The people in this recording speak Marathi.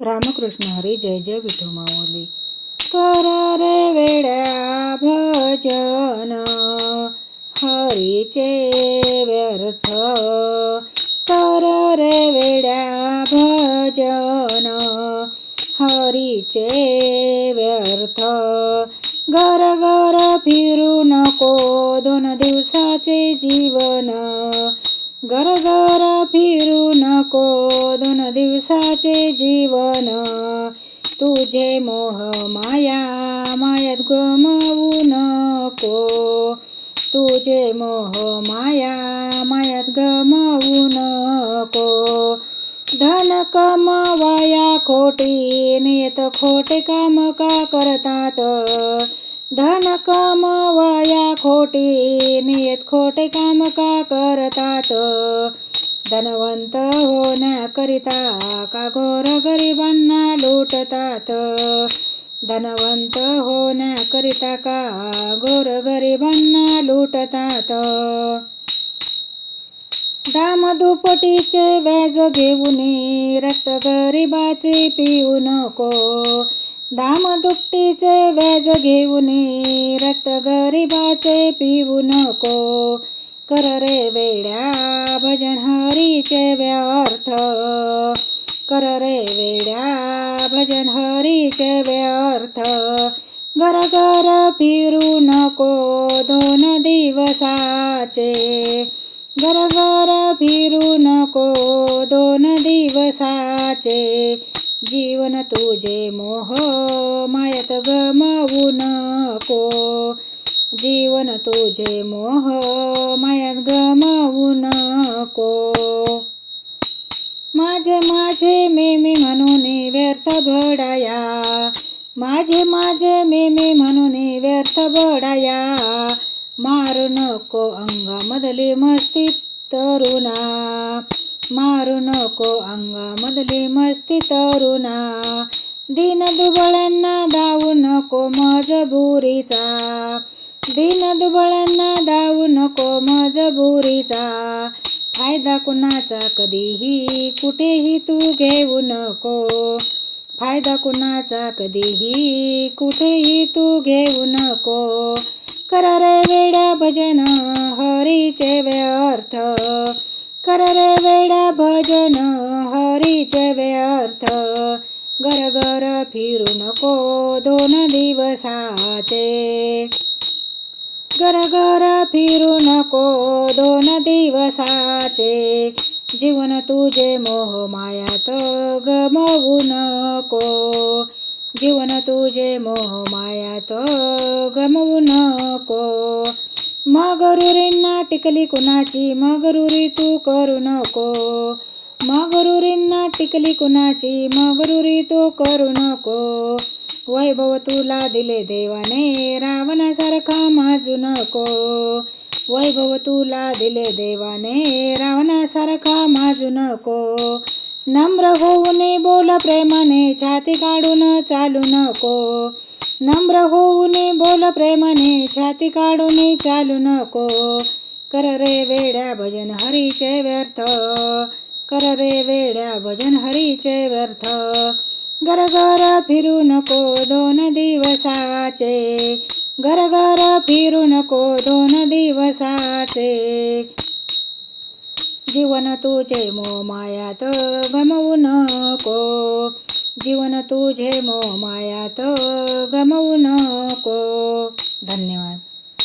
रामकृष्ण हरी जय जय विठू माऊली कर रे वेड्या भजन हरीचे व्यर्थ कर रे वेड्या भजन हरीचे व्यर्थ घर घर फिरू नको दोन दिवसाचे जीवन घर घर फिरू नको दोन दिवसाचे जीवन तुझे मोह माया मायात गमवू नको. तुझे मोह माया मायात गमवू नको. धन कमवाया खोटी नियत खोटे काम का करतात? धन कमवाया खोटी नियत खोटे काम का करतात? धनवंत होण्याकरिता का घोर गरिबांना लुटतात धनवंत होण्याकरिता का घोर गरिबांना लुटतात दामदुपटीचे व्याज घेऊन रक्त गरिबाचे पिऊ नको. दाम दुपटीचे व्याज घेऊन रक्त गरिबाचे पिऊ नको. कर रे वेड्या भजन हरीचे व्यर्थ. कर रे वेड्या भजन हरीचे व्यर्थ घर घर फिरू नको दोन दिवसाचे घर घर फिरू नको दोन दिवसाचे जीवन तुझे मोह मायत गमवू नको जीवन तुझे मोह माझे मी मी म्हणून व्यर्थ बडाया. मारू नको अंगामधली मस्ती तरुणा. मारू नको अंगामधली मस्ती तरुणा. दिन दुबळ्यांना धावू नको मजबुरीचा दिन दुबळ्यांना धावू नको मजबुरीचा फायदा कुणाचा? कधीही कुठेही तू घेऊ नको. फायदा कुणाचा कधीही? कुठेही तू घेऊ नको. कर रे वेड्या भजन हरीचे व्यर्थ. कर रे वेड्या भजन हरीचे व्यर्थ. घर घर फिरू नको दोन दिवसाचे. घर घर फिरू नको दोन दिवसाचे. जीवन तुझे मोह मायात गमवू नको. जीवन तुझे मोह मायात गमवू नको. मगरुरींना टिकली कुणाची मगरुरी तू करू नको. मगरुरींना टिकली कुणाची मगरुरी तू करू नको. वैभव तुला दिले देवाने रावणा नम्र होऊने बोल प्रेमाने छाती काढून चालू नको. नम्र होऊने बोल प्रेमाने छाती काढून चालू नको. कर रे वेड्या भजन हरीचे व्यर्थ. कर रे वेड्या भजन हरीचे व्यर्थ. घर घर फिरू नको दोन दिवसाचे. घर घर फिरू नको दोन दिवसाचे. जीवन तुझे मो मायात गमवू नको. जीवन तुझे मो माया